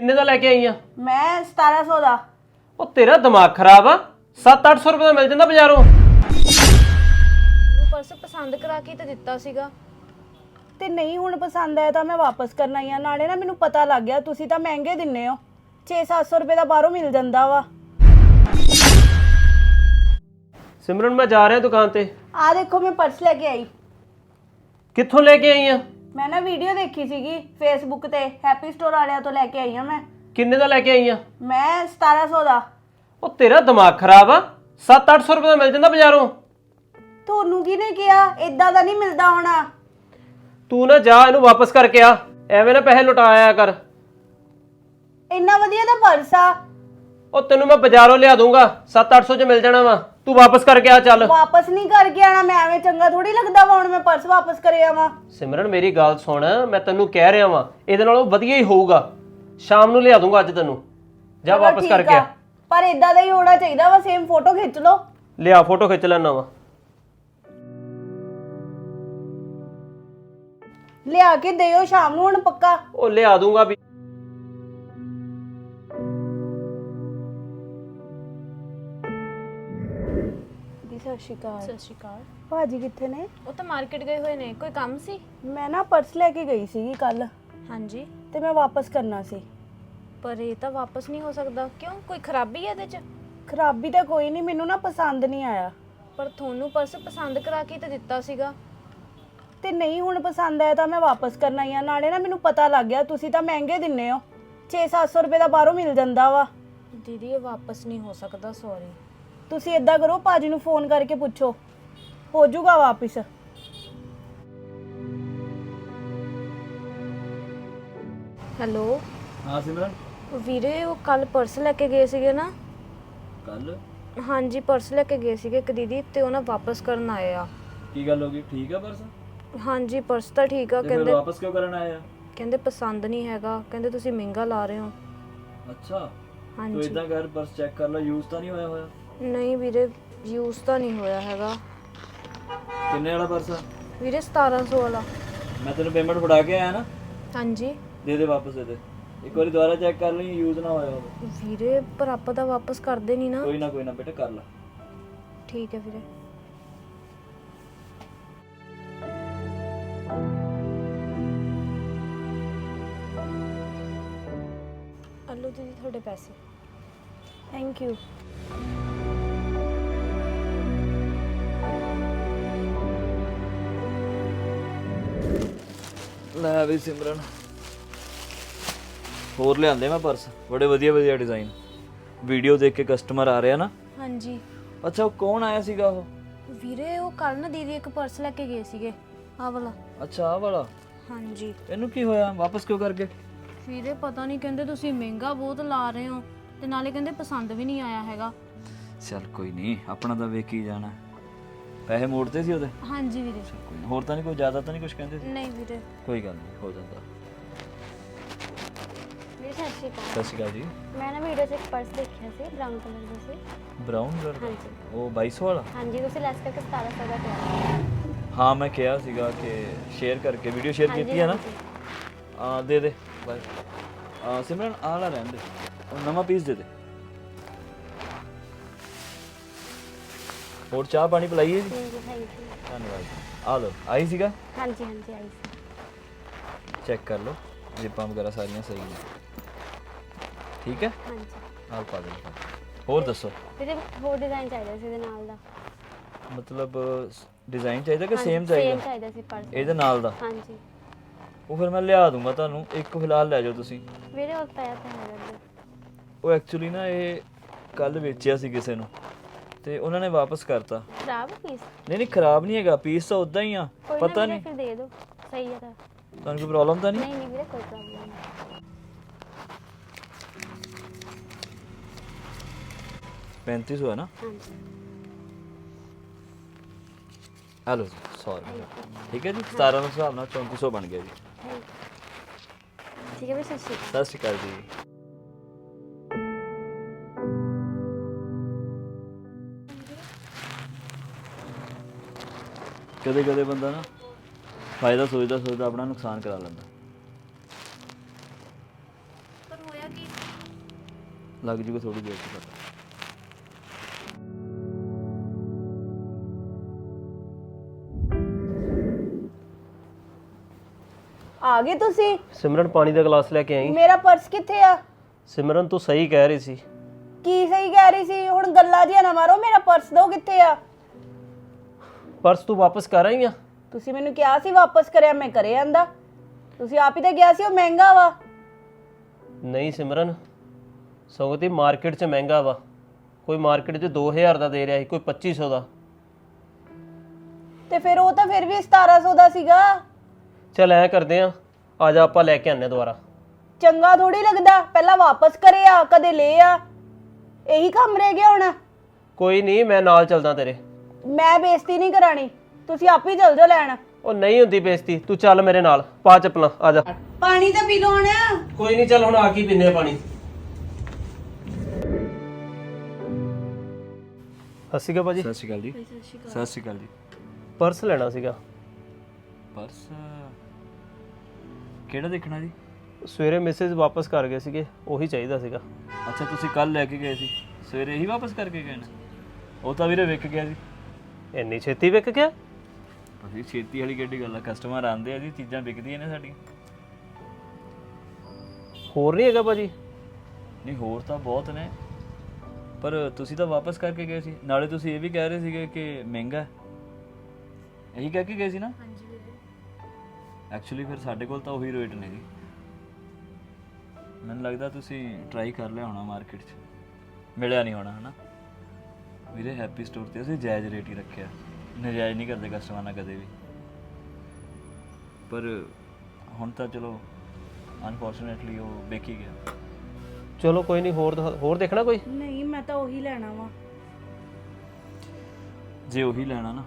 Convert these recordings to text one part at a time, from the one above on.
ਕਿੰਨੇ ਦਾ ਲੈ ਕੇ ਆਈ ਆ? ਮੈਂ 1700 ਦਾ। ਉਹ ਤੇਰਾ ਦਿਮਾਗ ਖਰਾਬ ਆ। 7-800 ਰੁਪਏ ਦਾ ਮਿਲ ਜਾਂਦਾ ਬਾਜ਼ਾਰੋਂ। ਉਹ ਪਰਸ ਪਸੰਦ ਕਰਾ ਕੇ ਤਾਂ ਦਿੱਤਾ ਸੀਗਾ। ਤੇ ਨਹੀਂ ਹੁਣ ਪਸੰਦ ਆਇਆ ਤਾਂ ਮੈਂ ਵਾਪਸ ਕਰਨਾ ਹੀ ਆ। ਨਾਲੇ ਨਾ ਮੈਨੂੰ ਪਤਾ ਲੱਗ ਗਿਆ ਤੁਸੀਂ ਤਾਂ ਮਹਿੰਗੇ ਦਿੰਨੇ ਹੋ। 6-700 ਰੁਪਏ ਦਾ ਬਾਹਰੋਂ ਮਿਲ ਜਾਂਦਾ ਵਾ। ਸਿਮਰਨ ਮੈਂ ਜਾ ਰਿਹਾ ਦੁਕਾਨ ਤੇ। ਆ ਦੇਖੋ ਮੈਂ ਪਰਸ ਲੈ ਕੇ ਆਈ। ਕਿੱਥੋਂ ਲੈ ਕੇ ਆਈ ਆ? ਮੈਂ ਨਾ ਵੀਡੀਓ ਦੇਖੀ ਸੀਗੀ ਫੇਸਬੁੱਕ ਤੇ ਹੈਪੀ ਸਟੋਰ ਵਾਲਿਆਂ ਤੋਂ ਲੈ ਕੇ ਆਈ ਮੈਂ। ਕਿੰਨੇ ਦਾ ਲੈ ਕੇ ਆਈ ਆ? ਮੈਂ 1700 ਦਾ। ਉਹ ਤੇਰਾ ਦਿਮਾਗ ਖਰਾਬ ਆ। 7-800 ਰੁਪਏ ਦਾ ਮਿਲ ਜਾਂਦਾ ਬਾਜ਼ਾਰੋਂ। ਤੁਹਾਨੂੰ ਕਿਹਨੇ ਕਿਹਾ? ਇਦਾਂ ਦਾ ਨਹੀਂ ਮਿਲਦਾ ਹੋਣਾ। ਤੂੰ ਨਾ ਜਾ ਇਹਨੂੰ ਵਾਪਸ ਕਰਕੇ ਆ। ਐਵੇਂ ਨਾ ਪੈਸੇ ਲੁਟਾਇਆ ਕਰ। ਇੰਨਾ ਵਧੀਆ ਦਾ ਪਰਸ ਆ। ਉਹ ਤੈਨੂੰ ਮੈਂ ਬਾਜ਼ਾਰੋਂ ਲਿਆ ਦੂੰਗਾ 7-800 ਚ ਮਿਲ ਜਾਣਾ ਵਾ। ਤੂੰ ਵਾਪਸ ਕਰਕੇ ਆ ਚੱਲ। ਵਾਪਸ ਨਹੀਂ ਕਰਕੇ ਆਣਾ ਮੈਂ ਐਵੇਂ ਚੰਗਾ ਥੋੜੀ ਲੱਗਦਾ ਵਾ ਹੁਣ ਮੈਂ ਪਰਸ ਵਾਪਸ ਕਰੇ ਆਵਾਂ। ਸਿਮਰਨ ਮੇਰੀ ਗੱਲ ਸੁਣ ਮੈਂ ਤੈਨੂੰ ਕਹਿ ਰਿਹਾ ਵਾਂ ਇਹਦੇ ਨਾਲੋਂ ਵਧੀਆ ਹੀ ਹੋਊਗਾ। ਸ਼ਾਮ ਨੂੰ ਲਿਆ ਦੂੰਗਾ ਅੱਜ ਤੈਨੂੰ। ਜਾ ਚਲੋ ਵਾਪਸ ਠੀਕ ਕਰਕੇ ਆ। ਆ ਪਰ ਇਦਾਂ ਦਾ ਹੀ ਹੋਣਾ ਚਾਹੀਦਾ ਵਾ ਸੇਮ ਫੋਟੋ ਖਿੱਚ ਲਓ। ਲਿਆ ਫੋਟੋ ਖਿੱਚ ਲੈਣਾ ਵਾ। ਲਿਆ ਕੇ ਦਿਓ ਸ਼ਾਮ ਨੂੰ ਹੁਣ ਪੱਕਾ। ਉਹ ਲਿਆ ਦੂੰਗਾ ਵੀ। ਸਤਿ ਸ਼੍ਰੀ ਅਕਾਲ। ਸਤਿ ਸ਼੍ਰੀ ਅਕਾਲ। ਭਾਜੀ ਕਿੱਥੇ ਨੇ? ਉਹ ਤਾਂ ਮਾਰਕੀਟ ਗਏ ਹੋਏ ਨੇ। ਕੋਈ ਕੰਮ ਸੀ? ਮੈਂ ਨਾ ਪਰਸ ਲੈ ਕੇ ਗਈ ਸੀਗੀ ਕੱਲ ਹਾਂਜੀ। ਤੇ ਮੈਂ ਵਾਪਸ ਕਰਨਾ ਸੀ। ਪਰ ਇਹ ਤਾਂ ਵਾਪਸ ਨਹੀਂ ਹੋ ਸਕਦਾ। ਕਿਉਂ? ਕੋਈ ਖਰਾਬੀ ਹੈ ਇਹਦੇ 'ਚ? ਖਰਾਬੀ ਤਾਂ ਕੋਈ ਨਹੀਂ ਮੈਨੂੰ ਨਾ ਪਸੰਦ ਨਹੀਂ ਆਇਆ। ਪਰ ਤੁਹਾਨੂੰ ਪਰਸ ਪਸੰਦ ਕਰਾ ਕੇ ਤਾਂ ਦਿੱਤਾ ਸੀਗਾ। ਤੇ ਨਹੀਂ ਹੁਣ ਪਸੰਦ ਆਇਆ ਤਾਂ ਮੈਂ ਵਾਪਸ ਕਰਨਾ ਹੀ ਆ। ਨਾਲੇ ਨਾ ਮੈਨੂੰ ਪਤਾ ਲੱਗ ਗਿਆ ਤੁਸੀਂ ਤਾਂ ਮਹਿੰਗੇ ਦਿੰਨੇ ਹੋ। 6-700 ਰੁਪਏ ਦਾ ਬਾਹਰੋਂ ਮਿਲ ਜਾਂਦਾ ਵਾ। ਦੀਦੀ ਇਹ ਵਾਪਸ ਨਹੀਂ ਹੋ ਸਕਦਾ ਸੌਰੀ ਤੁਸੀਂ ਏਦਾਂ ਕਰੋ ਭਾਜੀ ਨੂੰ ਫੋਨ ਕਰਕੇ ਪੁੱਛੋ। ਹੋ ਜਾਊਗਾ ਵਾਪਿਸ। ਹੈਲੋ? ਹਾਂ ਸਿਮਰਨ? ਵੀਰੇ ਉਹ ਕੱਲ ਪਰਸ ਲੈ ਕੇ ਗਏ ਸੀਗੇ ਨਾ? ਕੱਲ ਹਾਂਜੀ ਪਰਸ ਲੈ ਕੇ ਗਏ ਸੀਗੇ ਇੱਕ ਦੀਦੀ ਤੇ ਉਹ ਨਾ ਵਾਪਸ ਕਰਨ ਆਏ ਆ। ਕੀ ਗੱਲ ਹੋ ਗਈ? ਠੀਕ ਆ ਪਰਸ? ਹਾਂਜੀ ਪਰਸ ਤਾਂ ਠੀਕ ਆ ਤੇ ਫਿਰ ਕਹਿੰਦੇ ਵਾਪਸ ਕਿਉਂ ਕਰਨ ਆਏ ਆ? ਕਹਿੰਦੇ ਪਸੰਦ ਨਹੀਂ ਹੈਗਾ ਕਹਿੰਦੇ ਤੁਸੀਂ ਮਹਿੰਗਾ ਲਾ ਰਹੇ ਹੋ। ਅੱਛਾ। ਤੂੰ ਹਾਂਜੀ। ਇਦਾਂ ਕਰ ਪਰਸ ਚੈੱਕ ਕਰ ਲੈ ਯੂਜ਼ ਤਾਂ ਨਹੀਂ ਹੋਇਆ ਹੋਇਆ। ਨਹੀਂ ਵੀਰੇ ਯੂਜ਼ ਤਾਂ ਨਹੀਂ ਹੋਇਆ ਹੈਗਾ। ਕਿੰਨੇ ਵਾਲਾ ਪਰਸ ਆ? ਵੀਰੇ 1700 ਵਾਲਾ। ਮੈਂ ਤੈਨੂੰ ਪੇਮੈਂਟ ਫੜਾ ਕੇ ਆਇਆ ਨਾ। ਹਾਂਜੀ। ਦੇ ਦੇ ਵਾਪਸ ਦੇ ਦੇ। ਇੱਕ ਵਾਰੀ ਦੁਬਾਰਾ ਚੈੱਕ ਕਰ ਲਈ ਯੂਜ਼ ਨਾ ਹੋਇਆ ਹੋਵੇ। ਵੀਰੇ ਪਰ ਆਪਾਂ ਤਾਂ ਵਾਪਸ ਕਰਦੇ ਨਹੀਂ ਨਾ। ਕੋਈ ਨਾ ਕੋਈ ਨਾ ਬੇਟਾ ਕਰ ਲੈ। ਠੀਕ ਹੈ ਵੀਰੇ। ਅੱਲੋ ਦੀਦੀ ਤੁਹਾਡੇ ਪੈਸੇ। ਥੈਂਕ ਯੂ ਲੈ ਵੀ ਸਿਮਰਨ। ਹੋਰ ਲਿਆਂਦੇ ਮੈਂ ਪਰਸ? ਬੜੇ ਵਧੀਆ ਵਧੀਆ ਡਿਜ਼ਾਈਨ ਵੀਡੀਓ ਦੇਖ ਕੇ ਕਸਟਮਰ ਆ ਰਿਹਾ ਨਾ? ਹਾਂਜੀ। ਅੱਛਾ ਉਹ ਕੌਣ ਆਇਆ ਸੀਗਾ ਉਹ? ਵੀਰੇ ਉਹ ਕੱਲ ਨਾ ਦੀਦੀ ਇੱਕ ਪਰਸ ਲੈ ਕੇ ਗਏ ਸੀਗੇ ਆਹ ਵਾਲਾ। ਅੱਛਾ ਆਹ ਵਾਲਾ? ਹਾਂਜੀ। ਇਹਨੂੰ ਕੀ ਹੋਇਆ? ਵਾਪਸ ਕਿਉਂ ਕਰ ਗਏ? ਵੀਰੇ ਪਤਾ ਨਹੀਂ ਕਹਿੰਦੇ ਤੁਸੀਂ ਮਹਿੰਗਾ ਬਹੁਤ ਲਾ ਰਹੇ ਹੋ ਤੇ ਨਾਲੇ ਕਹਿੰਦੇ ਪਸੰਦ ਵੀ ਨਹੀਂ ਆਇਆ ਹੈਗਾ। ਚੱਲ ਕੋਈ ਨਹੀਂ ਆਪਣਾ ਤਾਂ ਵੇਖ ਜਾਣਾ। ਪੈਸੇ ਮੋੜਦੇ ਸੀ ਉਹਦੇ? ਹਾਂਜੀ ਵੀਰੇ। ਕੋਈ ਹੋਰ ਤਾਂ ਨਹੀਂ ਕੋਈ ਜ਼ਿਆਦਾ ਤਾਂ ਨਹੀਂ ਕੁਝ ਕਹਿੰਦੇ ਸੀ? ਨਹੀਂ ਵੀਰੇ। ਕੋਈ ਗੱਲ ਨਹੀਂ ਹੋ ਜਾਂਦਾ। ਵੀਰੇ ਸਤਿ ਸ਼੍ਰੀ ਅਕਾਲ। ਸਤਿ ਸ਼੍ਰੀ ਅਕਾਲ ਜੀ। ਮੈਂ ਨਾ ਵੀਡੀਓ 'ਚ ਇੱਕ ਪਰਸ ਦੇਖਿਆ ਸੀ ਬ੍ਰਾਊਨ ਕਲਰ ਦਾ ਸੀ। ਬ੍ਰਾਊਨ ਕਲਰ ਦਾ? ਹਾਂਜੀ। ਉਹ 2200 ਵਾਲਾ? ਹਾਂਜੀ ਤੁਸੀਂ ਲੈਸ ਕਰਕੇ 1700 ਦਾ ਕਿਹਾ। ਹਾਂ ਮੈਂ ਕਿਹਾ ਸੀਗਾ ਕਿ ਸ਼ੇਅਰ ਕਰਕੇ ਵੀਡੀਓ ਸ਼ੇਅਰ ਕੀਤੀ ਹੈ ਨਾ? ਹਾਂਜੀ। ਆ ਦੇ ਦੇ ਬਾਈ। ਆ ਸਿਮਰਨ ਆਹ ਰਹਿਣ ਦੇ। ਉਹ ਨਵਾਂ ਪੀਸ ਦੇ ਦੇ। ਹੋਰ ਚਾਹ ਪਾਣੀ ਪਿਲਾਈਏ ਜੀ? ਠੀਕ ਹੈ ਥੈਂਕ ਯੂ ਧੰਨਵਾਦ ਆ ਲਓ ਆਈ ਸੀਗਾ? ਹਾਂਜੀ ਹਾਂਜੀ ਆਈ ਸੀ। ਚੈੱਕ ਕਰ ਲਓ ਜਿੱਪਾਂ ਵਗੈਰਾ ਸਾਰੀਆਂ ਸਹੀ ਨੇ। ਠੀਕ ਹੈ? ਹਾਂਜੀ। ਆਹ ਪਾ ਦੇ ਹੋਰ ਦੱਸੋ? ਵੀਰੇ ਹੋਰ ਡਿਜ਼ਾਈਨ ਚਾਹੀਦਾ ਸੀ ਇਹਦੇ ਨਾਲ ਦਾ। ਮਤਲਬ ਡਿਜ਼ਾਈਨ ਚਾਹੀਦਾ ਕਿ ਸੇਮ same ਚਾਹੀਦਾ? ਚਾਹੀਦਾ ਸੀ ਪਰਸ ਇਹਦੇ ਨਾਲ ਦਾ? ਹਾਂਜੀ। ਉਹ ਫਿਰ ਮੈਂ ਲਿਆ ਦੂੰਗਾ ਤੁਹਾਨੂੰ ਇੱਕ ਫਿਲਹਾਲ ਲੈ ਜਾਓ ਤੁਸੀਂ। ਵੀਰੇ ਉਹ ਪਿਆ ਤਾਂ ਹੈਗਾ ਜੀ ਉਹ ਐਕਚੁਅਲੀ ਨਾ ਇਹ ਕੱਲ ਵੇਚਿਆ ਸੀ ਕਿਸੇ ਨੂੰ। ਤੇ ਉਹਨਾਂ ਨੇ ਵਾਪਸ ਕਰਤਾ। ਖਰਾਬ ਪੀਸ ਨਹੀਂ ਨਹੀਂ ਖਰਾਬ ਨਹੀਂ ਹੈਗਾ ਪੀਸ ਤਾਂ ਉਦਾਂ ਹੀ ਆ ਕੋਈ ਪਤਾ ਨਹੀਂ। ਫਿਰ ਦੇ ਦਿਓ। ਸਹੀ ਹੈ ਤਾਂ। ਤੁਹਾਨੂੰ ਕੋਈ ਪ੍ਰੋਬਲਮ ਤਾਂ ਨਹੀਂ? ਨਹੀਂ ਨਹੀਂ ਵੀਰੇ ਕੋਈ ਪ੍ਰੋਬਲਮ ਨਹੀਂ। 3500 ਹੈ ਨਾ? ਹਾਂਜੀ। ਹਲੋ ਸੌਰੀ ਠੀਕ ਹੈ ਜੀ? 17 ਦੇ ਹਿਸਾਬ ਨਾਲ 3400 ਬਣ ਗਿਆ ਜੀ। ਠੀਕ ਹੈ ਵੀਰੇ ਸਤਿ ਸ਼੍ਰੀ ਅਕਾਲ। ਸਤਿ ਸ਼੍ਰੀ ਅਕਾਲ ਜੀ। ਕਦੇ ਕਦੇ ਬੰਦਾ ਨਾ ਫਾਇਦਾ ਸੋਚਦਾ ਸੋਚਦਾ ਆਪਣਾ ਨੁਕਸਾਨ ਕਰਾ ਲੈਂਦਾ। ਪਰ ਹੋਇਆ ਕੀ? ਲੱਗ ਜੂਗਾ ਥੋੜੀ ਦੇਰ ਪਤਾ। ਆ ਗਏ ਤੁਸੀਂ? ਸਿਮਰਨ ਪਾਣੀ ਦਾ ਗਲਾਸ ਲੈ ਕੇ ਆਈ। ਮੇਰਾ ਪਰਸ ਕਿੱਥੇ ਆ? ਸਿਮਰਨ ਤੂੰ ਸਹੀ ਕਹਿ ਰਹੀ ਸੀ। ਕੀ ਸਹੀ ਕਹਿ ਰਹੀ ਸੀ? ਹੁਣ ਗੱਲਾਂ ਜਿਹਾ ਨਾ ਮਾਰੋ ਮੇਰਾ ਪਰਸ ਦੋ ਕਿੱਥੇ ਆ? ਪਰਸ ਤੂੰ ਵਾਪਸ ਕਰ ਆਈ ਆ? ਤੁਸੀਂ ਮੈਨੂੰ ਕਿਹਾ ਸੀ ਵਾਪਸ ਕਰਿਆ ਮੈਂ ਕਰੇ ਆਂਦਾ ਤੁਸੀਂ ਆਪ ਹੀ ਤਾਂ ਗਿਆ ਸੀ ਉਹ ਮਹਿੰਗਾ ਵਾ। ਨਹੀਂ ਸਿਮਰਨ ਸਗੋਂ ਤੇ ਮਾਰਕੀਟ 'ਚ ਮਹਿੰਗਾ ਵਾ। ਕੋਈ ਮਾਰਕੀਟ 'ਚ 2000 ਦਾ ਦੇ ਰਿਹਾ ਸੀ ਕੋਈ 2500 ਦਾ। ਤੇ ਫਿਰ ਉਹ ਤਾਂ ਫਿਰ ਵੀ 1700 ਦਾ ਸੀਗਾ। ਚੱਲ ਐ ਕਰਦੇ ਆ ਆ ਜਾ ਆਪਾਂ ਲੈ ਕੇ ਆਨੇ ਦੁਬਾਰਾ। ਚੰਗਾ ਥੋੜੀ ਲੱਗਦਾ ਪਹਿਲਾਂ ਵਾਪਸ ਕਰੇ ਆ ਕਦੇ ਲੈ ਆ। ਇਹੀ ਕੰਮ ਰਹਿ ਗਿਆ ਹੁਣ। ਕੋਈ ਨਹੀਂ ਮੈਂ ਨਾਲ ਚੱਲਦਾ ਤੇਰੇ। ਮੈਂ ਬੇਇੱਜ਼ਤੀ ਨਹੀਂ ਕਰਾਣੀ। ਤੁਸੀਂ ਆਪ ਹੀ ਚਲ ਜਾਓ ਲੈਣ। ਉਹ ਨਹੀਂ ਹੁੰਦੀ ਬੇਇੱਜ਼ਤੀ ਤੂੰ ਚੱਲ ਮੇਰੇ ਨਾਲ ਪਾ ਚੱਪਲਾਂ ਆ ਜਾ। ਪਾਣੀ ਤਾਂ ਪੀ ਲਓ ਹੁਣ। ਕੋਈ ਨਹੀਂ ਚੱਲ ਹੁਣ ਆ ਕੀ ਪੀਨੇ ਪਾਣੀ। ਹੱਸੀ ਕਾ ਭਾਜੀ। ਸਤਿ ਸ਼੍ਰੀ ਅਕਾਲ ਜੀ। ਸਤਿ ਸ਼੍ਰੀ ਅਕਾਲ। ਜੀ। ਪਰਸ ਲੈਣਾ ਸੀਗਾ। ਪਰਸ? ਕਿਹੜਾ ਦੇਖਣਾ ਜੀ? ਸਵੇਰੇ ਮੈਸੇਜ ਵਾਪਸ ਕਰ ਗਏ ਸੀਗੇ ਉਹੀ ਚਾਹੀਦਾ ਸੀਗਾ। ਅੱਛਾ ਤੁਸੀਂ ਕੱਲ ਲੈ ਕੇ ਗਏ ਸੀ। ਸਵੇਰੇ ਹੀ ਵਾਪਸ ਕਰਕੇ ਗਏ ਨੇ? ਉਹ ਤਾਂ ਵੀਰੇ ਵਿਕ ਗਿਆ ਜੀ। ਇੰਨੀ ਛੇਤੀ ਵਿਕ ਗਿਆ? ਭਾਜੀ ਛੇਤੀ ਵਾਲੀ ਕਿਹੜੀ ਗੱਲ ਆ? ਕਸਟਮਰ ਆਉਂਦੇ ਆ ਜੀ ਚੀਜ਼ਾਂ ਵਿਕਦੀਆਂ ਨੇ ਸਾਡੀਆਂ। ਹੋਰ ਨਹੀਂ ਹੈਗਾ ਭਾਜੀ? ਨਹੀਂ ਹੋਰ ਤਾਂ ਬਹੁਤ ਨੇ। ਪਰ ਤੁਸੀਂ ਤਾਂ ਵਾਪਸ ਕਰਕੇ ਗਏ ਸੀ। ਨਾਲੇ ਤੁਸੀਂ ਇਹ ਵੀ ਕਹਿ ਰਹੇ ਸੀਗੇ ਕਿ ਮਹਿੰਗਾ ਹੈ। ਇਹੀ ਕਹਿ ਕੇ ਗਏ ਸੀ ਨਾ? ਹਾਂਜੀ ਵੀਰੇ। ਐਕਚੁਅਲੀ ਫਿਰ ਸਾਡੇ ਕੋਲ ਤਾਂ ਉਹੀ ਰੇਟ ਨੇ ਜੀ। ਮੈਨੂੰ ਲੱਗਦਾ ਤੁਸੀਂ ਟਰਾਈ ਕਰ ਲਿਆ ਹੋਣਾ ਮਾਰਕੀਟ 'ਚ। ਮਿਲਿਆ ਨਹੀਂ ਹੋਣਾ ਹਨਾ? ਵੀਰੇ ਹੈਪੀ ਸਟੋਰ ਤੇ ਅਸੀਂ ਜਾਇਜ਼ ਰੇਟ ਹੀ ਰੱਖਿਆ। ਨਜਾਇਜ਼ ਨਹੀਂ ਕਰਦੇ ਕਸਟਮਰ ਨਾਲ ਕਦੇ ਵੀ। ਪਰ ਹੁਣ ਤਾਂ ਚਲੋ ਅਨਫੋਰਚੂਨੇਟਲੀ ਉਹ ਵੇਖ ਗਿਆ। ਚਲੋ ਕੋਈ ਨਹੀਂ ਹੋਰ ਦਿਖਾ- ਹੋਰ ਦੇਖਣਾ ਕੋਈ? ਨਹੀਂ ਮੈਂ ਤਾਂ ਉਹੀ ਲੈਣਾ ਵਾ। ਜੇ ਉਹੀ ਲੈਣਾ ਨਾ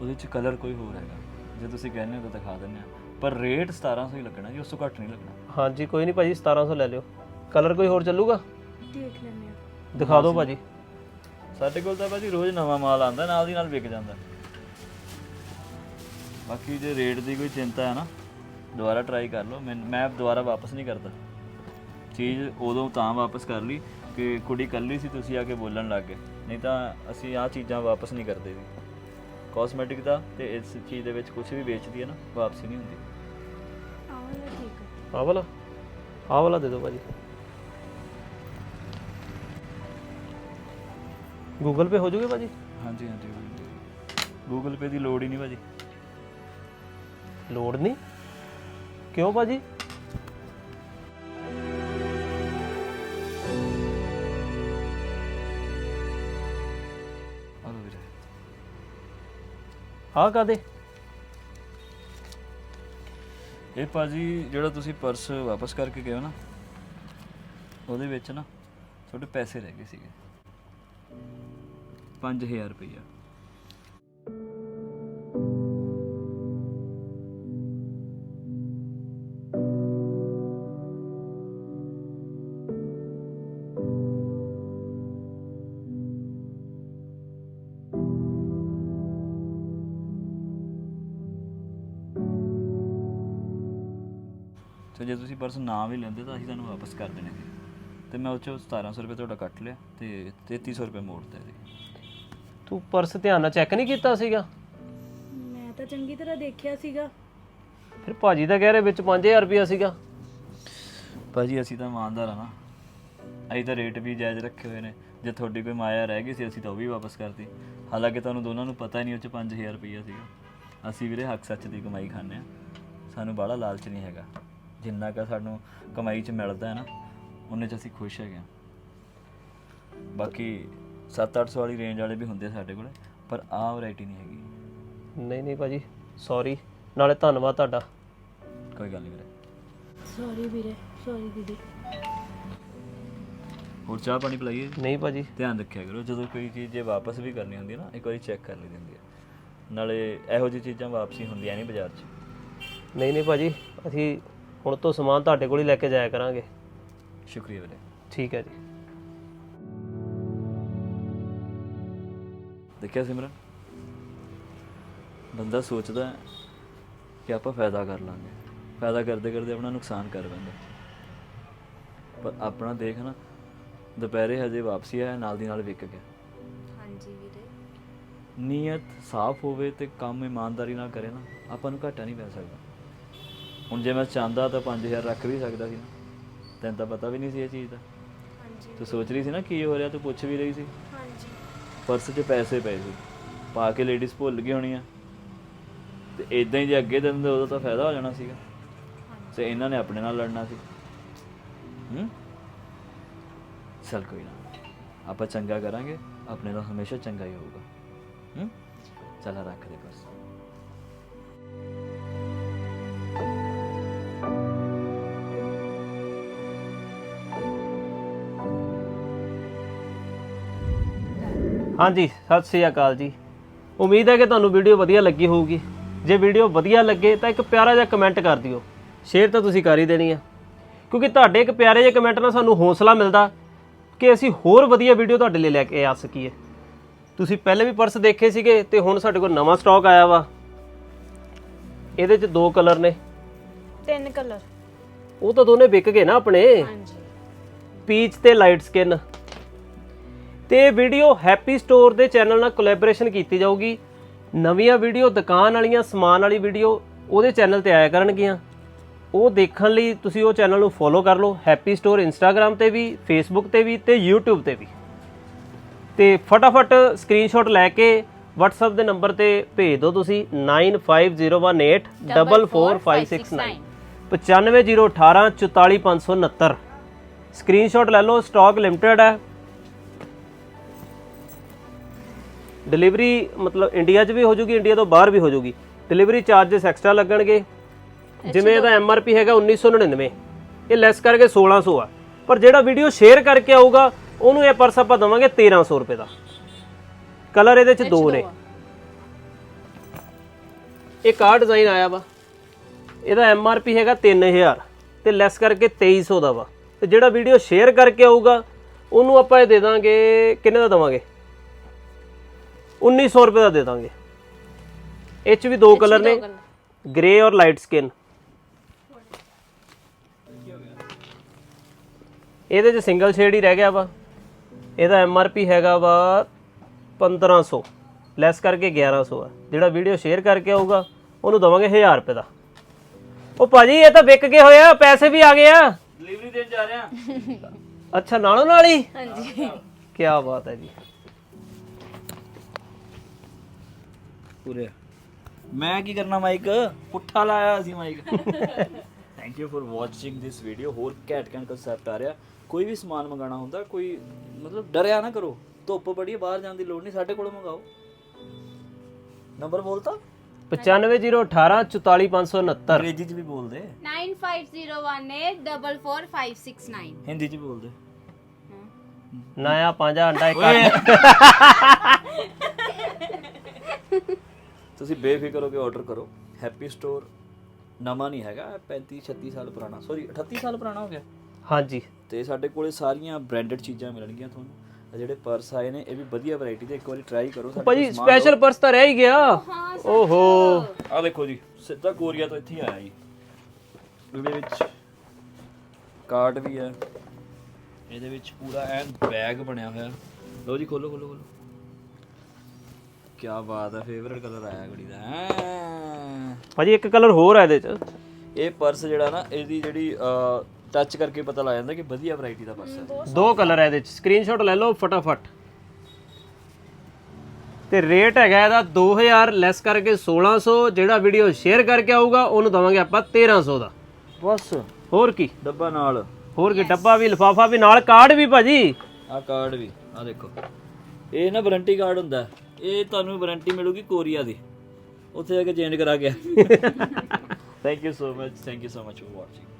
ਉਹਦੇ ਚ ਕਲਰ ਕੋਈ ਹੋਰ ਹੈਗਾ। ਜੇ ਤੁਸੀਂ ਕਹਿੰਦੇ ਹੋ ਤਾਂ ਦਿਖਾ ਦਿੰਦੇ ਆ ਪਰ ਰੇਟ 1700 ਹੀ ਲੱਗਣਾ ਜੀ ਉਸ ਤੋਂ ਘੱਟ ਨਹੀਂ ਲੱਗਣਾ। ਹਾਂਜੀ ਕੋਈ ਨਹੀਂ ਭਾਜੀ 1700 ਲੈ ਲਿਓ। ਕਲਰ ਕੋਈ ਹੋਰ ਚੱਲੂਗਾ? ਦੇਖ ਲੈਂਦੇ ਆ ਦਿਖਾ ਦਿਓ ਭਾਜੀ। ਸਾਡੇ ਕੋਲ ਤਾਂ ਭਾਜੀ ਰੋਜ਼ ਨਵਾਂ ਮਾਲ ਆਉਂਦਾ ਨਾਲ ਦੀ ਨਾਲ ਵਿਕ ਜਾਂਦਾ। ਬਾਕੀ ਜੇ ਰੇਟ ਦੀ ਕੋਈ ਚਿੰਤਾ ਹੈ ਨਾ ਦੁਬਾਰਾ ਟਰਾਈ ਕਰ ਲਓ। ਮੈਂ ਮੈਂ ਦੁਬਾਰਾ ਵਾਪਸ ਨਹੀਂ ਕਰਦਾ। ਚੀਜ਼ ਉਦੋਂ ਤਾਂ ਵਾਪਸ ਕਰ ਲਈ ਕਿ ਕੁੜੀ ਕੱਲੀ ਸੀ ਤੁਸੀਂ ਆ ਕੇ ਬੋਲਣ ਲੱਗ ਗਏ। ਨਹੀਂ ਤਾਂ ਅਸੀਂ ਆਹ ਚੀਜ਼ਾਂ ਵਾਪਸ ਨਹੀਂ ਕਰਦੇ ਜੀ। ਕਾਸਮੈਟਿਕ ਦਾ ਤੇ ਇਸ ਚੀਜ਼ ਦੇ ਵਿੱਚ ਕੁਝ ਵੀ ਵੇਚਦੀ ਹੈ ਨਾ ਵਾਪਸੀ ਨਹੀਂ ਹੁੰਦੀ। ਆਹ ਵਾਲਾ ਠੀਕ ਆ ਆਹ ਵਾਲਾ? ਆਹ ਵਾਲਾ ਦੇ ਦਿਓ ਭਾਜੀ। ਗੂਗਲ ਪੇ ਹੋ ਜੂਗੇ ਭਾਜੀ? ਹਾਂਜੀ ਹਾਂਜੀ ਗੂਗਲ ਪੇ ਦੀ ਲੋੜ ਹੀ ਨਹੀਂ ਭਾਜੀ। ਲੋੜ ਨਹੀਂ? ਕਿਉਂ ਭਾਜੀ? ਆ ਲਓ ਵੀਰੇ। ਆਹ ਕਾਦੇ ਇਹ ਭਾਜੀ ਜਿਹੜਾ ਤੁਸੀਂ ਪਰਸ ਵਾਪਸ ਕਰਕੇ ਗਏ ਹੋ ਨਾ ਉਹਦੇ ਵਿੱਚ ਨਾ ਤੁਹਾਡੇ ਪੈਸੇ ਰਹਿ ਗਏ ਸੀਗੇ। 5000 ਰੁਪਈਆ। ਤੇ ਜੇ ਤੁਸੀਂ ਪਰਸ ਨਾ ਵੀ ਲੈਂਦੇ ਤਾਂ ਅਸੀਂ ਤੁਹਾਨੂੰ ਵਾਪਸ ਕਰ ਦੇਣੇ ਸੀ ਤੇ ਮੈਂ ਉਹ 'ਚੋਂ 1700 ਰੁਪਏ ਤੁਹਾਡਾ ਕੱਟ ਲਿਆ ਤੇ 3300 ਰੁਪਏ ਮੋੜਤਾ ਜੀ ਤੂੰ ਪਰਸ ਧਿਆਨ ਨਾਲ ਚੈੱਕ ਨਹੀਂ ਕੀਤਾ ਸੀਗਾ? ਮੈਂ ਤਾਂ ਚੰਗੀ ਤਰ੍ਹਾਂ ਦੇਖਿਆ ਸੀਗਾ। ਫਿਰ ਭਾਜੀ ਤਾਂ ਕਹਿ ਰਹੇ ਵਿੱਚ 5000 ਰੁਪਇਆ ਸੀਗਾ। ਭਾਜੀ ਅਸੀਂ ਤਾਂ ਇਮਾਨਦਾਰ ਆ ਨਾ। ਅਸੀਂ ਤਾਂ ਰੇਟ ਵੀ ਜਾਇਜ਼ ਰੱਖੇ ਹੋਏ ਨੇ। ਜੇ ਤੁਹਾਡੀ ਕੋਈ ਮਾਇਆ ਰਹਿ ਗਈ ਸੀ ਅਸੀਂ ਤਾਂ ਉਹ ਵੀ ਵਾਪਸ ਕਰਤੀ। ਹਾਲਾਂਕਿ ਤੁਹਾਨੂੰ ਦੋਨਾਂ ਨੂੰ ਪਤਾ ਹੀ ਨਹੀਂ ਉਹ 'ਚ 5000 ਰੁਪਈਆ ਸੀਗਾ। ਅਸੀਂ ਵੀਰੇ ਹੱਕ ਸੱਚ ਦੀ ਕਮਾਈ ਖਾਂਦੇ ਆ ਸਾਨੂੰ ਬਾਹਲਾ ਲਾਲਚ ਨਹੀਂ ਹੈਗਾ। ਜਿੰਨਾ ਕਿ ਸਾਨੂੰ ਕਮਾਈ 'ਚ ਮਿਲਦਾ ਹੈ ਨਾ ਉਹਨੇ 'ਚ ਅਸੀਂ ਖੁਸ਼ ਹੈਗੇ ਆ ਬਾਕੀ 7-800 ਵਾਲੀ ਰੇਂਜ ਵਾਲੇ ਵੀ ਹੁੰਦੇ ਆ ਸਾਡੇ ਕੋਲੇ ਪਰ ਆਹ ਵੈਰਾਈਟੀ ਨਹੀਂ ਹੈਗੀ। ਨਹੀਂ ਨਹੀਂ ਭਾਜੀ ਸੌਰੀ ਨਾਲੇ ਧੰਨਵਾਦ ਤੁਹਾਡਾ। ਕੋਈ ਗੱਲ ਨਹੀਂ ਵੀਰੇ। ਸੌਰੀ ਵੀਰੇ ਸੌਰੀ ਦੀਦੀ। ਹੋਰ ਚਾਹ ਪਾਣੀ ਪਿਲਾਈਏ? ਨਹੀਂ ਭਾਜੀ। ਧਿਆਨ ਰੱਖਿਆ ਕਰੋ ਜਦੋਂ ਕੋਈ ਚੀਜ਼ ਜੇ ਵਾਪਸ ਵੀ ਕਰਨੀ ਹੁੰਦੀ ਹੈ ਨਾ ਇੱਕ ਵਾਰੀ ਚੈੱਕ ਕਰ ਲਈ ਦਿੰਦੀ ਹੈ ਨਾਲੇ ਇਹੋ ਜਿਹੀ ਚੀਜ਼ਾਂ ਵਾਪਸੀ ਹੁੰਦੀਆਂ ਨਹੀਂ ਬਾਜ਼ਾਰ 'ਚ। ਨਹੀਂ ਨਹੀਂ ਭਾਜੀ ਅਸੀਂ ਹੁਣ ਤੋਂ ਸਮਾਨ ਤੁਹਾਡੇ ਕੋਲ ਹੀ ਲੈ ਕੇ ਜਾਇਆ ਕਰਾਂਗੇ। ਸ਼ੁਕਰੀਆ ਵੀਰੇ। ਠੀਕ ਹੈ ਜੀ। ਦੇਖਿਆ ਸਿਮਰਨ? ਬੰਦਾ ਸੋਚਦਾ ਹੈ ਕਿ ਆਪਾਂ ਫਾਇਦਾ ਕਰ ਲਾਂਗੇ। ਫਾਇਦਾ ਕਰਦੇ ਕਰਦੇ ਆਪਣਾ ਨੁਕਸਾਨ ਕਰ ਬੰਦਾ ਪਰ ਆਪਣਾ ਦੇਖ ਨਾ ਦੁਪਹਿਰੇ ਹਜੇ ਵਾਪਸੀ ਆਇਆ ਨਾਲ ਦੀ ਨਾਲ ਵਿਕ ਗਿਆ। ਹਾਂਜੀ ਵੀਰੇ। ਨੀਅਤ ਸਾਫ਼ ਹੋਵੇ ਤੇ ਕੰਮ ਇਮਾਨਦਾਰੀ ਨਾਲ ਕਰੇ ਨਾ ਆਪਾਂ ਨੂੰ ਘਾਟਾ ਨਹੀਂ ਪੈ ਸਕਦਾ। ਹੁਣ ਜੇ ਮੈਂ ਚਾਹੁੰਦਾ ਤਾਂ 5000 ਰੱਖ ਵੀ ਸਕਦਾ ਸੀ ਨਾ। ਤੈਨੂੰ ਤਾਂ ਪਤਾ ਵੀ ਨਹੀਂ ਸੀ ਇਹ ਚੀਜ਼ ਦਾ। ਹਾਂਜੀ। ਤੂੰ ਸੋਚ ਰਹੀ ਸੀ ਨਾ ਕੀ ਹੋ ਰਿਹਾ ਤੂੰ ਪੁੱਛ ਵੀ ਰਹੀ ਸੀ। ਪਰਸ 'ਚ ਪੈਸੇ ਪਏ ਸੀ। ਪਾ ਕੇ ਲੇਡੀਜ਼ ਭੁੱਲ ਗਈ ਆ ਤੇ ਇਦਾਂ ਹੀ ਜੇ ਅੱਗੇ ਦਿੰਦੇ ਉਹਦਾ ਤਾਂ ਫਾਇਦਾ ਹੋ ਜਾਣਾ ਸੀਗਾ। ਤੇ ਇਹਨਾਂ ਨੇ ਆਪਣੇ ਨਾਲ ਲੜਨਾ ਸੀ। ਹੂੰ? ਚਲ ਕੋਈ ਨਾ। ਆਪਾਂ ਚੰਗਾ ਕਰਾਂਗੇ। ਆਪਣੇ ਨਾਲ ਹਮੇਸ਼ਾ ਚੰਗਾ ਹੀ ਹੋਊਗਾ। ਹੂੰ? ਚਲ ਰੱਖ ਦੇ ਬਸ ਹਾਂਜੀ ਸਤਿ ਸ੍ਰੀ ਅਕਾਲ ਜੀ। ਉਮੀਦ ਹੈ ਕਿ ਤੁਹਾਨੂੰ ਵੀਡੀਓ ਵਧੀਆ ਲੱਗੀ ਹੋਊਗੀ। ਜੇ ਵੀਡੀਓ ਵਧੀਆ ਲੱਗੇ ਤਾਂ ਇੱਕ ਪਿਆਰਾ ਜਿਹਾ ਕਮੈਂਟ ਕਰ ਦਿਓ। ਸ਼ੇਅਰ ਤਾਂ ਤੁਸੀਂ ਕਰ ਹੀ ਦੇਣੀ ਆ। ਕਿਉਂਕਿ ਤੁਹਾਡੇ ਇੱਕ ਪਿਆਰੇ ਜਿਹੇ ਕਮੈਂਟ ਨਾਲ ਸਾਨੂੰ ਹੌਸਲਾ ਮਿਲਦਾ ਕਿ ਅਸੀਂ ਹੋਰ ਵਧੀਆ ਵੀਡੀਓ ਤੁਹਾਡੇ ਲਈ ਲੈ ਕੇ ਆ ਸਕੀਏ। ਤੁਸੀਂ ਪਹਿਲੇ ਵੀ ਪਰਸ ਦੇਖੇ ਸੀਗੇ ਤੇ ਹੁਣ ਸਾਡੇ ਕੋਲ ਨਵਾਂ ਸਟਾਕ ਆਇਆ ਵਾ। ਇਹਦੇ 'ਚ ਦੋ ਕਲਰ ਨੇ। ਤਿੰਨ ਕਲਰ ਉਹ ਤਾਂ ਦੋਨੇ ਵਿਕ ਗਏ ਨਾ ਆਪਣੇ। ਹਾਂਜੀ। ਪੀਚ ਤੇ ਲਾਈਟ ਸਕਿਨ ਤੇ ਇਹ ਵੀਡੀਓ ਹੈਪੀ ਸਟੋਰ ਦੇ ਚੈਨਲ ਨਾਲ ਕੋਲੈਬੋਰੇਸ਼ਨ ਕੀਤੀ ਜਾਊਗੀ। ਨਵੀਆਂ ਵੀਡੀਓ, ਦੁਕਾਨ ਵਾਲੀਆਂ, ਸਮਾਨ ਵਾਲੀ ਵੀਡੀਓ ਉਹਦੇ ਚੈਨਲ ਤੇ ਆਇਆ ਕਰਨਗੀਆਂ। ਉਹ ਦੇਖਣ ਲਈ ਤੁਸੀਂ ਉਹ ਚੈਨਲ ਨੂੰ ਫੋਲੋ ਕਰ ਲਓ, ਹੈਪੀ ਸਟੋਰ ਇੰਸਟਾਗ੍ਰam ਤੇ ਵੀ ਫੇਸਬੁੱਕ ਤੇ ਵੀ ਤੇ YouTube ਤੇ ਵੀ। ਤੇ ਫਟਾਫਟ ਸਕਰੀਨਸ਼ਾਟ ਲੈ ਕੇ WhatsApp ਦੇ ਨੰਬਰ ਤੇ ਭੇਜ ਦਿਓ ਤੁਸੀਂ 9501844569 95018 44569 ਸਕਰੀਨਸ਼ਾਟ ਲੈ ਲਓ ਸਟਾਕ ਲਿਮਟਿਡ ਹੈ। ਡਿਲੀਵਰੀ ਮਤਲਬ ਇੰਡੀਆ 'ਚ ਵੀ ਹੋ ਜੂਗੀ ਇੰਡੀਆ ਤੋਂ ਬਾਹਰ ਵੀ ਹੋ ਜੂਗੀ। ਡਿਲੀਵਰੀ ਚਾਰजेस ਐਕਸਟਰਾ ਲੱਗਣਗੇ। ਜਿਵੇਂ ਇਹਦਾ ਐਮਆਰਪੀ ਹੈਗਾ 1999 ਇਹ ਲੈਸ ਕਰਕੇ 1600 ਆ। ਪਰ ਜਿਹੜਾ ਵੀਡੀਓ ਸ਼ੇਅਰ ਕਰਕੇ ਆਊਗਾ ਉਹਨੂੰ ਇਹ ਪਰਸ ਆਪਾਂ ਦਵਾਂਗੇ 1300 ਰੁਪਏ ਦਾ। ਕਲਰ ਇਹਦੇ 'ਚ ਦੋ ਨੇ। ਇੱਕ ਆਹ ਡਿਜ਼ਾਈਨ ਆਇਆ ਵਾ। ਇਹਦਾ ਐਮਆਰਪੀ ਹੈਗਾ 3000 ਤੇ ਲੈਸ ਕਰਕੇ 2300 ਦਾ ਵਾ। ਤੇ ਜਿਹੜਾ ਵੀਡੀਓ ਸ਼ੇਅਰ ਕਰਕੇ ਆਊਗਾ ਉਹਨੂੰ ਆਪਾਂ ਇਹ ਦੇ ਦਾਂਗੇ ਕਿੰਨੇ ਦਾ ਦਵਾਂਗੇ? 1900 ਰੁਪਏ ਦਾ ਦੇ ਦਾਂਗੇ। ਇਹ ਚ ਵੀ ਦੋ ਕਲਰ ਨੇ। ਗ੍ਰੇ ਔਰ ਲਾਈਟ ਸਕਿਨ ਇਹਦੇ ਚ ਸਿੰਗਲ ਸ਼ੇਡ ਹੀ ਰਹਿ ਗਿਆ ਵਾ। ਇਹਦਾ ਐਮਆਰਪੀ ਹੈਗਾ ਵਾ 1500 ਲੈਸ ਕਰਕੇ 1100 ਆ। ਜਿਹੜਾ ਵੀਡੀਓ ਸ਼ੇਅਰ ਕਰਕੇ ਆਊਗਾ ਉਹਨੂੰ ਦਵਾਂਗੇ 1000 ਰੁਪਏ ਦਾ। ਉਹ ਭਾਜੀ ਇਹ ਤਾਂ ਵਿਕ ਗਏ ਹੋਏ ਆ ਪੈਸੇ ਵੀ ਆ ਗਏ ਆ। ਡਿਲੀਵਰੀ ਦੇਣ ਜਾ ਰਹੇ ਆ। ਅੱਛਾ ਨਾਲੋਂ ਨਾਲ ਹੀ? ਹਾਂਜੀ। ਕੀ ਬਾਤ ਹੈ ਜੀ। ਪੂਰੇ। ਮੈਂ ਕੀ ਕਰਨਾ ਮਾਈਕ? ਪੁੱਠਾ ਲਾਇਆ ਸੀ mic. Thank you for watching this video ਹੋਰ ਕੈਟ ਕੈਨ ਕਨਸੈਪਟ ਆ ਰਿਹਾ। ਕੋਈ ਵੀ ਸਮਾਨ ਮੰਗਾਣਾ ਹੁੰਦਾ ਕੋਈ ਮਤਲਬ ਡਰਿਆ ਨਾ ਕਰੋ। ਧੁੱਪ ਬੜੀ ਬਾਹਰ ਜਾਣ ਦੀ ਲੋੜ ਨਹੀਂ ਸਾਡੇ ਕੋਲੋਂ ਮੰਗਾਓ। ਨੰਬਰ ਬੋਲਤਾ? 95018 44569 ਅੰਗਰੇਜ਼ੀ ਚ ਵੀ ਬੋਲਦੇ। 9501844569 ਹਿੰਦੀ ਚ ਵੀ ਬੋਲਦੇ। ਨਇਆ ਪੰਜਾ ਅੰਡਾ ਇੱਕ ਤੁਸੀਂ ਬੇਫਿਕਰ ਹੋ ਕੇ ਆਰਡਰ ਕਰੋ। ਹੈਪੀ ਸਟੋਰ ਨਵਾਂ ਨਹੀਂ ਹੈਗਾ 35 36 ਸਾਲ ਪੁਰਾਣਾ। ਸੌਰੀ 38 ਸਾਲ ਪੁਰਾਣਾ ਹੋ ਗਿਆ? ਹਾਂਜੀ। ਤੇ ਸਾਡੇ ਕੋਲੇ ਸਾਰੀਆਂ ਬ੍ਰਾਂਡਡ ਚੀਜ਼ਾਂ ਮਿਲਣਗੀਆਂ ਤੁਹਾਨੂੰ। ਆਹ ਜਿਹੜੇ ਪਰਸ ਆਏ ਨੇ ਇਹ ਵੀ ਵਧੀਆ ਵੈਰਾਈਟੀ ਦੇ। ਇੱਕ ਵਾਰੀ ਟਰਾਈ ਕਰੋ ਸਾਡੇ ਭਾਜੀ ਸਪੈਸ਼ਲ ਪਰਸ ਤਾਂ ਰਹਿ ਹੀ ਗਿਆ। ਓਹੋ। ਆ ਦੇਖੋ ਜੀ ਸਿੱਧਾ ਕੋਰੀਆ ਤੋਂ ਇੱਥੇ ਹੀ ਆਇਆ ਜੀ। ਇਹਦੇ ਵਿੱਚ ਕਾਰਡ ਵੀ ਹੈ। ਇਹਦੇ ਵਿੱਚ ਪੂਰਾ ਐਨ ਬੈਗ ਬਣਿਆ ਹੋਇਆ। ਲਓ ਜੀ ਖੋਲੋ ਖੋਲੋ ਖੋਲੋ। ਕੀ ਬਾਤ ਹੈ ਫੇਵਰਿਟ ਕਲਰ ਆਇਆ ਕੁੜੀ ਦਾ ਹੈਂ। ਭਾਜੀ ਇੱਕ ਕਲਰ ਹੋਰ ਹੈ ਇਹਦੇ ਚ। ਇਹ ਪਰਸ ਜਿਹੜਾ ਨਾ ਇਹਦੀ ਜਿਹੜੀ ਟੱਚ ਕਰਕੇ ਪਤਾ ਲੱਗ ਜਾਂਦਾ ਕਿ ਵਧੀਆ ਵੈਰਾਈਟੀ ਦਾ ਪਰਸ ਹੈ। ਦੋ ਕਲਰ ਹੈ ਇਹਦੇ ਚ। ਸਕਰੀਨਸ਼ਾਟ ਲੈ ਲਓ ਫਟਾਫਟ। ਤੇ ਰੇਟ ਹੈਗਾ ਇਹਦਾ 2000 ਲੈਸ ਕਰਕੇ 1600 ਜਿਹੜਾ ਵੀਡੀਓ ਸ਼ੇਅਰ ਕਰਕੇ ਆਊਗਾ ਉਹਨੂੰ ਦਵਾਂਗੇ ਆਪਾਂ 1300 ਦਾ। ਬਸ। ਹੋਰ ਕੀ? ਡੱਬਾ ਨਾਲ। ਹੋਰ ਕੀ? ਡੱਬਾ ਵੀ ਲਿਫਾਫਾ ਵੀ ਨਾਲ ਕਾਰਡ ਵੀ ਭਾਜੀ। ਆ ਕਾਰਡ ਵੀ ਆ ਦੇਖੋ। ਇਹ ਨਾ ਵਾਰੰਟੀ ਕਾਰਡ ਹੁੰਦਾ। ਹੈ। ਇਹ ਤੁਹਾਨੂੰ ਵਾਰੰਟੀ ਮਿਲੂਗੀ ਕੋਰੀਆ ਦੀ। ਉੱਥੇ ਜਾ ਕੇ ਚੇਂਜ ਕਰਾ ਕੇ thank you so much thank you so much for watching